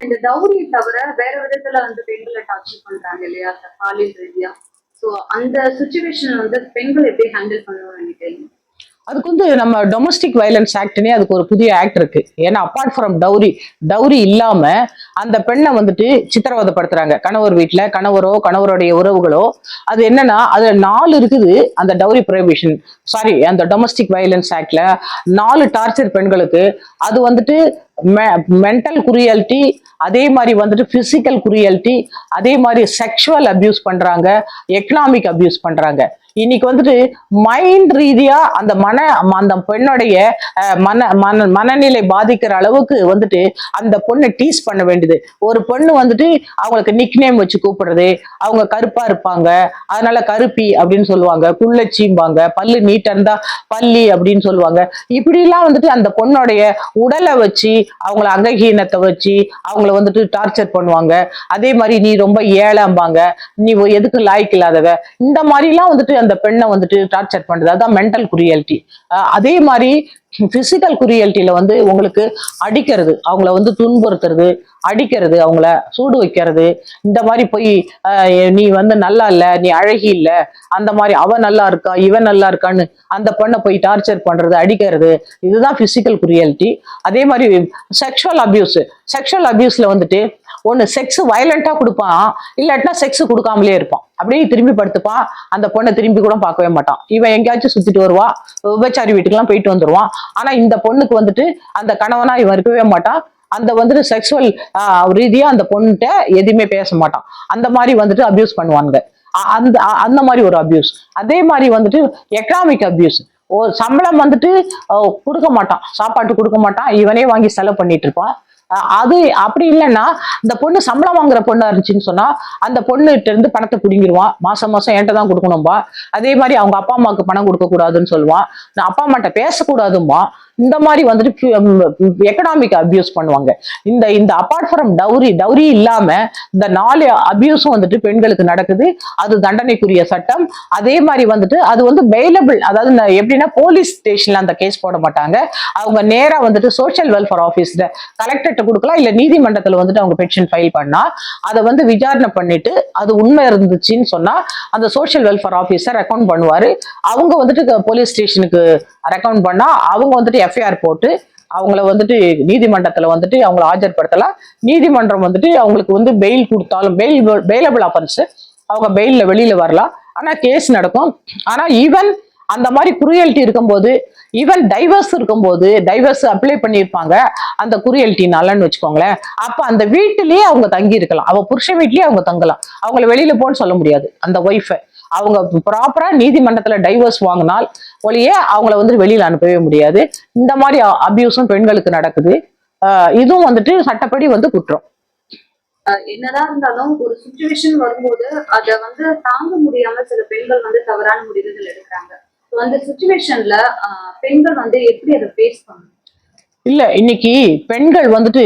இந்த டவுரியை தவிர வேற விதத்துல வந்து பெண்களை டார்ச்சர் பண்றாங்க இல்லையா? பாலியல் ரீதியா. சோ அந்த சுச்சுவேஷன் வந்து பெண்கள் எப்படி ஹேண்டில் பண்ணணும்னு நினைக்கிறீங்க? அதுக்கு வந்து நம்ம டொமஸ்டிக் வயலன்ஸ் ஆக்ட்னே அதுக்கு ஒரு புதிய ஆக்ட் இருக்கு. ஏன்னா அப்பார்ட் ஃப்ரம் டவுரி டவுரி இல்லாம அந்த பெண்ணை வந்துட்டு சித்திரவதைப்படுத்துறாங்க. கணவர் வீட்டில் கணவரோ கணவருடைய உறவுகளோ. அது என்னன்னா அதுல நாலு இருக்குது அந்த டவுரி ப்ரொஹிபிஷன் சாரி அந்த டொமஸ்டிக் வயலன்ஸ் ஆக்ட்ல நாலு டார்ச்சர் பெண்களுக்கு அது வந்துட்டு மென்டல் குரியாலிட்டி அதே மாதிரி வந்துட்டு பிசிக்கல் குரியாலிட்டி அதே மாதிரி செக்ஷுவல் அபியூஸ் பண்றாங்க எக்கனாமிக் அபியூஸ் பண்றாங்க. இன்னைக்கு வந்துட்டு மைண்ட் ரீதியா அந்த மன அந்த பெண்ணுடைய மன மன மனநிலை பாதிக்கிற அளவுக்கு வந்துட்டு அந்த பொண்ணை டீஸ் பண்ண வேண்டியது. ஒரு பொண்ணு வந்துட்டு அவங்களுக்கு நிக் நேம் வச்சு கூப்பிடுறது அவங்க கருப்பா இருப்பாங்க அதனால கருப்பி அப்படின்னு சொல்லுவாங்க குள்ளச்சிம்பாங்க பல்லு நீட்டா இருந்தா பள்ளி அப்படின்னு சொல்லுவாங்க. இப்படிலாம் வந்துட்டு அந்த பொண்ணுடைய உடலை வச்சு அவங்கள அங்ககீனத்தை வச்சு அவங்கள வந்துட்டு டார்ச்சர் பண்ணுவாங்க. அதே மாதிரி நீ ரொம்ப ஏழம்பாங்க. நீ எதுக்கு லாய்க்கு இல்லாதவ இந்த மாதிரிலாம் வந்துட்டு அந்த பெண்ணை வந்துட்டு டார்ச்சர் பண்றது. அதுதான் மென்டல் குரியாலிட்டி அதே மாதிரி பிசிக்கல் குரியாலிட்டியில வந்து உங்களுக்கு அடிக்கிறது. அவங்கள வந்து துன்புறுத்துறது அடிக்கிறது அவங்கள சூடு வைக்கிறது. இந்த மாதிரி போய் நீ வந்து நல்லா இல்லை நீ அழகி இல்லை அந்த மாதிரி அவன் நல்லா இருக்கா இவன் நல்லா இருக்கான்னு அந்த பெண்ணை போய் டார்ச்சர் பண்றது அடிக்கிறது. இதுதான் பிசிக்கல் குரியாலிட்டி அதே மாதிரி செக்ஷுவல் அபியூஸ் செக்ஷுவல் அபியூஸ்ல வந்துட்டு ஒன்று செக்ஸ் வயலண்ட்டாக கொடுப்பான். இல்லாட்டினா செக்ஸ் கொடுக்காமலே இருப்பான். அப்படியே திரும்பி படுத்துப்பான். அந்த பொண்ணை திரும்பி கூட பார்க்கவே மாட்டான். இவன் எங்கேயாச்சும் சுத்திட்டு வருவான் விபச்சாரி வீட்டுக்கெல்லாம் போயிட்டு வந்துருவான். ஆனா இந்த பொண்ணுக்கு வந்துட்டு அந்த கணவனா இவன் இருக்கவே மாட்டான். அந்த வந்துட்டு செக்ஷுவல் ரீதியா அந்த பொண்ணுகிட்ட எதுவுமே பேச மாட்டான். அந்த மாதிரி வந்துட்டு அபியூஸ் பண்ணுவாங்க அ- அந்த அந்த மாதிரி ஒரு அபியூஸ் அதே மாதிரி வந்துட்டு எக்கனாமிக் அபியூஸ் ஒரு சம்பளம் வந்துட்டு கொடுக்க மாட்டான். சாப்பாட்டு கொடுக்க மாட்டான். இவனே வாங்கி செலவு பண்ணிட்டு இருப்பான். அது அப்படி இல்லைன்னா இந்த பொண்ணு சம்பளம் வாங்குற பொண்ணா இருந்துச்சுன்னு சொன்னா அந்த பொண்ணுகிட்ட இருந்து பணத்தை பிடிங்கிடுவான் மாசம் மாசம் என்கிட்ட தான் கொடுக்கணும்பா. அதே மாதிரி அவங்க அப்பா அம்மாவுக்கு பணம் கொடுக்க கூடாதுன்னு சொல்லுவான். நான் அப்பா அம்மாட்ட பேசக்கூடாதும்பா. இந்த மாதிரி வந்துட்டு எக்கனாமிக் அபியூஸ் பண்ணுவாங்க. இந்த இந்த அப்பார்ட் ஃப்ரம் டவுரி டவுரி இல்லாம இந்த நாலு அபியூஸும் வந்துட்டு பெண்களுக்கு நடக்குது. அது தண்டனைக்குரிய சட்டம். அதே மாதிரி வந்துட்டு அது வந்து பெயிலபிள் அதாவது எப்படின்னா போலீஸ் ஸ்டேஷன்ல அந்த கேஸ் போட மாட்டாங்க. அவங்க நேரா வந்துட்டு சோஷியல் வெல்ஃபேர் ஆஃபீஸ்ல கலெக்டர்கிட்ட கொடுக்கலாம். இல்ல நீதிமன்றத்துல வந்துட்டு அவங்க பெட்டிஷன் ஃபைல் பண்ணா அதை வந்து விசாரணை பண்ணிட்டு அது உண்மை இருந்துச்சுன்னு சொன்னா அந்த சோஷியல் வெல்ஃபேர் ஆஃபீஸர் ரெக்கவுண்ட் பண்ணுவாரு. அவங்க வந்துட்டு போலீஸ் ஸ்டேஷனுக்கு ரெக்கவுண்ட் பண்ணா அவங்க வந்துட்டு எஃப்ஐஆர் போட்டு அவங்கள வந்துட்டு நீதிமன்றத்துல வந்துட்டு அவங்கள ஆஜர்படுத்தலாம். நீதிமன்றம் வந்துட்டு அவங்களுக்கு வந்து பெயில் கொடுத்தாலும் பெயில் பெயிலபிள் அஃபென்ஸ் அவங்க பெயில்ல வெளியில வரலாம். ஆனா கேஸ் நடக்கும். ஆனா ஈவன் அந்த மாதிரி குரியல்ட்டி இருக்கும்போது ஈவன் டைவர்ஸ் இருக்கும்போது டைவர்ஸ் அப்ளை பண்ணியிருப்பாங்க. அந்த குரியல்ட்டி நலன்னு வச்சுக்கோங்களேன். அப்போ அந்த வீட்டிலேயே அவங்க தங்கி இருக்கலாம். அவள் புருஷன் வீட்லேயே அவங்க தங்கலாம். அவங்கள வெளியில் போன்னு சொல்ல முடியாது அந்த ஒய்ஃபை அவங்க ப்ராப்பரா நீதிமன்றத்துல டைவர்ஸ் வாங்கினால் ஒழிய அவங்கள வந்து வெளியில அனுப்பவே முடியாது. இந்த மாதிரி அபியூஸும் பெண்களுக்கு நடக்குது. இதுவும் வந்துட்டு சட்டப்படி வந்து குற்றம். என்னதான் இருந்தாலும் ஒரு சுச்சுவேஷன் வரும்போது அதை வந்து தாங்க முடியாம சில பெண்கள் வந்து தவறான முடிவுகள் எடுக்கிறாங்க. அந்த சுச்சுவேஷன்ல பெண்கள் வந்து எப்படி அதை ஃபேஸ் பண்ணணும்? இல்ல இன்னைக்கு பெண்கள் வந்துட்டு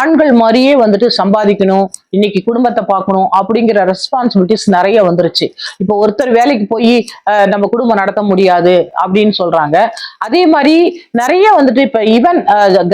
ஆண்கள் மாதிரியே வந்துட்டு சம்பாதிக்கணும் இன்னைக்கு குடும்பத்தை பார்க்கணும் அப்படிங்கிற ரெஸ்பான்சிபிலிட்டிஸ் நிறைய வந்துருச்சு. இப்போ ஒருத்தர் வேலைக்கு போய் நம்ம குடும்பம் நடத்த முடியாது அப்படின்னு சொல்றாங்க. அதே மாதிரி நிறைய வந்துட்டு இப்ப ஈவன்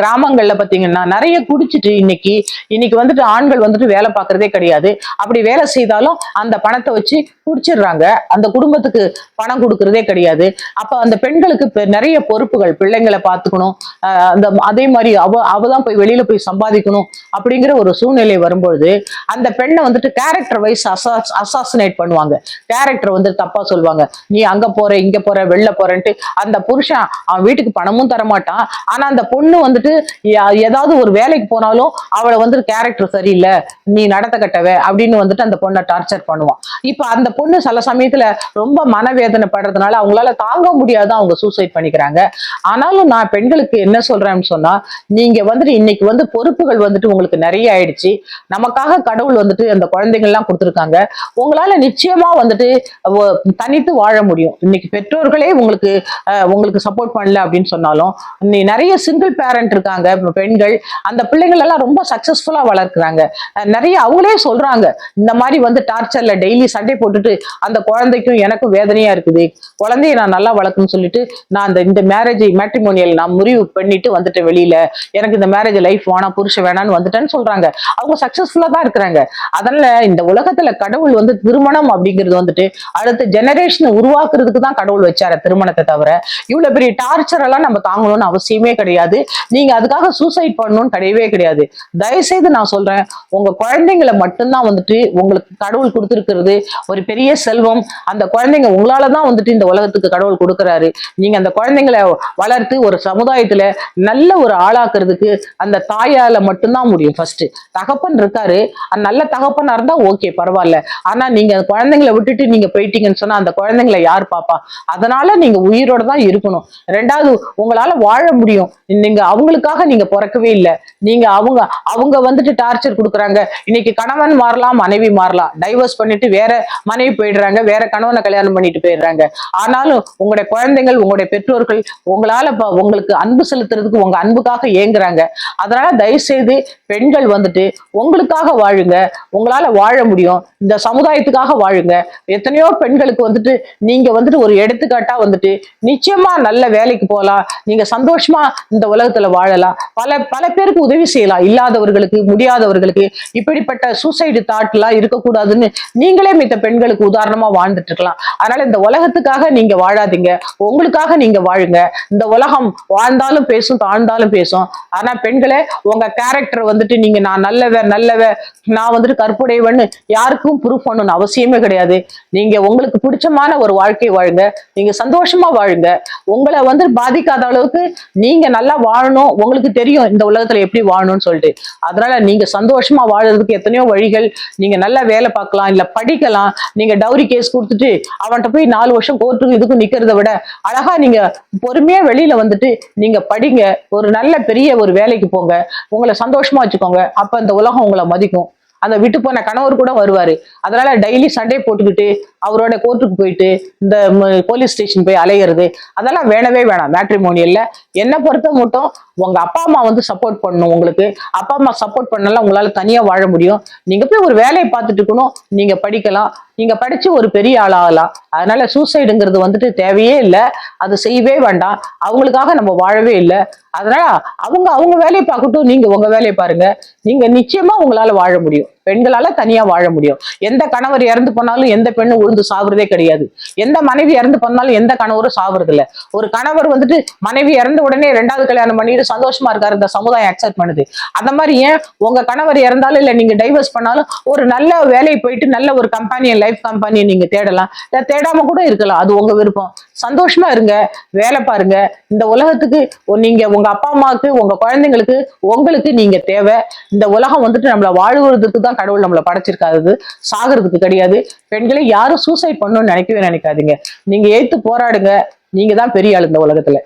கிராமங்கள்ல பாத்தீங்கன்னா நிறைய குடிச்சிட்டு இன்னைக்கு இன்னைக்கு வந்துட்டு ஆண்கள் வந்துட்டு வேலை பார்க்கறதே கிடையாது. அப்படி வேலை செய்தாலும் அந்த பணத்தை வச்சு குடிச்சிடுறாங்க. அந்த குடும்பத்துக்கு பணம் கொடுக்கறதே கிடையாது. அப்ப அந்த பெண்களுக்கு நிறைய பொறுப்புகள் பிள்ளைங்களை பார்த்துக்கணும். ஆஹ் அந்த அதே மாதிரி அவ அவதான் போய் வெளியில போய் சாதிக்கணும் அப்படிங்கிற ஒரு சூழ்நிலை வரும்பொழுது அந்த பெண்ணை வந்துட்டு கேரக்டர் வைஸ் அசாஸ் அசாசினேட் பண்ணுவாங்க. கேரக்டர் வந்து தப்பா சொல்லுவாங்க. நீ அங்க போற இங்க போற வெளில போறன்ட்டு அந்த புருஷன் அவன் வீட்டுக்கு பணமும் தரமாட்டான். ஆனா அந்த பொண்ணு வந்துட்டு ஏதாவது ஒரு வேலைக்கு போனாலும் அவளை வந்துட்டு கேரக்டர் சரியில்லை. நீ நடத்த கட்டவ அப்படின்னு வந்துட்டு அந்த பொண்ணை டார்ச்சர் பண்ணுவான். இப்ப அந்த பொண்ணு சில சமயத்துல ரொம்ப மனவேதனை படுறதுனால அவங்களால தாங்க முடியாத அவங்க சூசைட் பண்ணிக்கிறாங்க. ஆனாலும் நான் பெண்களுக்கு என்ன சொல்றேன்னு சொன்னா நீங்க வந்துட்டு இன்னைக்கு வந்து பொறுப்பு வாய்ப்புகள் வந்துட்டு உங்களுக்கு நிறைய ஆயிடுச்சு. நமக்காக கடவுள் வந்துட்டு அந்த குழந்தைகள் எல்லாம் கொடுத்துருக்காங்க. உங்களால நிச்சயமா வந்துட்டு தனித்து வாழ முடியும். இன்னைக்கு பெற்றோர்களே உங்களுக்கு உங்களுக்கு சப்போர்ட் பண்ணல அப்படின்னு சொன்னாலும் நீ நிறைய சிங்கிள் பேரண்ட் இருக்காங்க பெண்கள் அந்த பிள்ளைங்கள் எல்லாம் ரொம்ப சக்சஸ்ஃபுல்லா வளர்க்குறாங்க. நிறைய அவங்களே சொல்றாங்க இந்த மாதிரி வந்து டார்ச்சர்ல டெய்லி சண்டை போட்டுட்டு அந்த குழந்தைக்கும் எனக்கும் வேதனையா இருக்குது. குழந்தைய நான் நல்லா வளர்க்கணும்னு சொல்லிட்டு நான் அந்த இந்த மேரேஜ் மேட்ரிமோனியல் நான் முறிவு பண்ணிட்டு வந்துட்டேன் வெளியில. எனக்கு இந்த மேரேஜ் லைஃப் வேணாம் புருஷ புருஷன் வேணான்னு வந்துட்டேன்னு சொல்றாங்க. அவங்க சக்சஸ்ஃபுல்லா தான் இருக்கிறாங்க. அதனால இந்த உலகத்துல கடவுள் வந்து திருமணம் அப்படிங்கிறது வந்துட்டு அடுத்த ஜெனரேஷனை உருவாக்குறதுக்கு தான் கடவுள் வச்சாரு திருமணத்தை தவிர. இவ்வளவு பெரிய டார்ச்சர் எல்லாம் நம்ம தாங்கணும்னு அவசியமே கிடையாது. நீங்க அதுக்காக சூசைட் பண்ணணும்னு கிடையவே கிடையாது. தயவுசெய்து நான் சொல்றேன் உங்க குழந்தைங்களை மட்டும்தான் வந்துட்டு உங்களுக்கு கடவுள் கொடுத்துருக்கிறது ஒரு பெரிய செல்வம். அந்த குழந்தைங்க உங்களால தான் வந்துட்டு இந்த உலகத்துக்கு கடவுள் கொடுக்கறாரு. நீங்க அந்த குழந்தைங்களை வளர்த்து ஒரு சமுதாயத்துல நல்ல ஒரு ஆளாக்குறதுக்கு அந்த தாயால மட்டும்தான் முடியும். ஃபர்ஸ்ட் தகப்பன் இருக்காரு. நல்ல தகப்பனா இருந்தா ஓகே பரவாயில்ல. ஆனா நீங்க குழந்தைங்களை விட்டுட்டு நீங்க போயிட்டீங்கன்னு சொன்னா அந்த குழந்தைங்களை யார் பாப்பா? அதனால நீங்க உயிரோட தான் இருக்கணும். ரெண்டாவது உங்களால வாழ முடியும். நீங்க அவங்களுக்காக நீங்க பிறக்கவே இல்லை. நீங்க அவங்க அவங்க வந்துட்டு டார்ச்சர் கொடுக்குறாங்க. இன்னைக்கு கணவன் மாறலாம் மனைவி மாறலாம். டைவர்ஸ் பண்ணிட்டு வேற மனைவி போயிடுறாங்க. வேற கணவனை கல்யாணம் பண்ணிட்டு போயிடுறாங்க. ஆனாலும் உங்களுடைய குழந்தைகள் உங்களுடைய பெற்றோர்கள் உங்களால உங்களுக்கு அன்பு செலுத்துறதுக்கு உங்க அன்புக்காக ஏங்குறாங்க. அதனால தயவு செய்து பெண்கள் வந்துட்டு உங்களுக்காக வாழுங்க. உங்களால வாழ முடியும். இந்த சமுதாயத்துக்காக வாழுங்க. எத்தனையோ பெண்களுக்கு வந்துட்டு நீங்க வந்துட்டு ஒரு எடுத்துக்காட்டா வந்துட்டு நிச்சயமா நல்ல வேலைக்கு போகலாம். நீங்க சந்தோஷமா இந்த உலகத்துல வாழலாம். பல பல பேருக்கு உதவி செய்யலாம். இல்லாதவர்களுக்கு முடியாதவர்களுக்கு இப்படிப்பட்ட சூசைடு தாட் எல்லாம் இருக்கக்கூடாதுன்னு நீங்களே மித்த பெண்களுக்கு உதாரணமா வாழ்ந்துட்டு இருக்கலாம். அதனால இந்த உலகத்துக்காக நீங்க வாழாதீங்க. உங்களுக்காக நீங்க வாழுங்க. இந்த உலகம் வாழ்ந்தாலும் பேசும் தாழ்ந்தாலும் பேசும். ஆனா பெண்களே உங்க கேரக்டர் வந்துட்டு நீங்க நான் நல்லவ நல்லவ நான் வந்துட்டு கற்புடையவன்னு யாருக்கும் ப்ரூஃப் பண்ணணும்னு அவசியமே கிடையாது. நீங்க உங்களுக்கு பிடிச்சமான ஒரு வாழ்க்கை வாழுங்க. நீங்க சந்தோஷமா வாழுங்க. உங்களை வந்து பாதிக்காத அளவுக்கு நீங்க நல்லா வாழணும். உங்களுக்கு தெரியும் இந்த உலகத்துல எப்படி வாழணும்னு சொல்லிட்டு. அதனால நீங்க சந்தோஷமா வாழறதுக்கு எத்தனையோ வழிகள். நீங்க நல்லா வேலை பார்க்கலாம் இல்ல படிக்கலாம். நீங்க டவுரி கேஸ் கொடுத்துட்டு அவன்கிட்ட போய் நாலு வருஷம் கோர்ட்டுக்கு இதுக்கும் நிக்கிறத விட அழகா நீங்க பொறுமையா வெளியில வந்துட்டு நீங்க படிங்க. ஒரு நல்ல பெரிய ஒரு வேலைக்கு போங்க. உங்களை சந்தோஷமா வச்சுக்கோங்க. அப்ப இந்த உலகம் உங்களை மதிக்கும். அந்த விட்டு போன கணவர் கூட வருவாரு. அதனால டெய்லி சண்டே போட்டுக்கிட்டு அவரோட கோர்ட்டுக்கு போயிட்டு இந்த போலீஸ் ஸ்டேஷன் போய் அலையிறது அதெல்லாம் வேணவே வேணாம். மேட்ரிமோனியல்ல என்னை பொறுத்த மட்டும் உங்க அப்பா அம்மா வந்து சப்போர்ட் பண்ணணும் உங்களுக்கு. அப்பா அம்மா சப்போர்ட் பண்ணலாம் உங்களால தனியா வாழ முடியும். நீங்க போய் ஒரு வேலையை பார்த்துட்டு இருக்கணும் நீங்க படிக்கலாம். நீங்க படிச்சு ஒரு பெரிய ஆளாகலாம். அதனால சூசைடுங்கிறது வந்துட்டு தேவையே இல்லை. அது செய்யவே வேண்டாம். அவங்களுக்காக நம்ம வாழவே இல்லை. அதனால அவங்க அவங்க வேலையை பார்க்கட்டும் நீங்க உங்க வேலையை பாருங்க. நீங்க நிச்சயமா உங்களால வாழ முடியும். பெண்களால தனியா வாழ முடியும். எந்த கணவர் இறந்து போனாலும் எந்த பெண்ணும் உழுந்து சாவுறதே கிடையாது. எந்த மனைவி இறந்து போனாலும் எந்த கணவரும் சாவுறது இல்லை ஒரு கணவர் வந்துட்டு மனைவி இறந்த உடனே ரெண்டாவது கல்யாணம் பண்ணிட்டு சந்தோஷமா இருக்காரு. இந்த சமுதாயம் அக்செப்ட் பண்ணுது. அந்த மாதிரி ஏன் உங்க கணவர் இறந்தாலும் இல்ல நீங்க டைவர்ஸ் பண்ணாலும் ஒரு நல்ல வேலையை போயிட்டு நல்ல ஒரு கம்பெனியை லைஃப் கம்பெனியை நீங்க தேடலாம். தேடாம கூட இருக்கலாம். அது உங்க விருப்பம். சந்தோஷமா இருங்க வேலை பாருங்க. இந்த உலகத்துக்கு நீங்க உங்க அப்பா அம்மாவுக்கு உங்க குழந்தைங்களுக்கு உங்களுக்கு நீங்க தேவை. இந்த உலகம் வந்துட்டு நம்மள வாழ்வதற்கு தான் கடவுள் நம்மளை படைச்சிருக்காது சாகிறதுக்கு கிடையாது. பெண்களை யாரும் சூசைட் பண்ணணும்னு நினைக்கவே நினைக்காதீங்க. நீங்க ஏத்து போராடுங்க. நீங்க தான் பெரிய ஆள் இந்த உலகத்துல.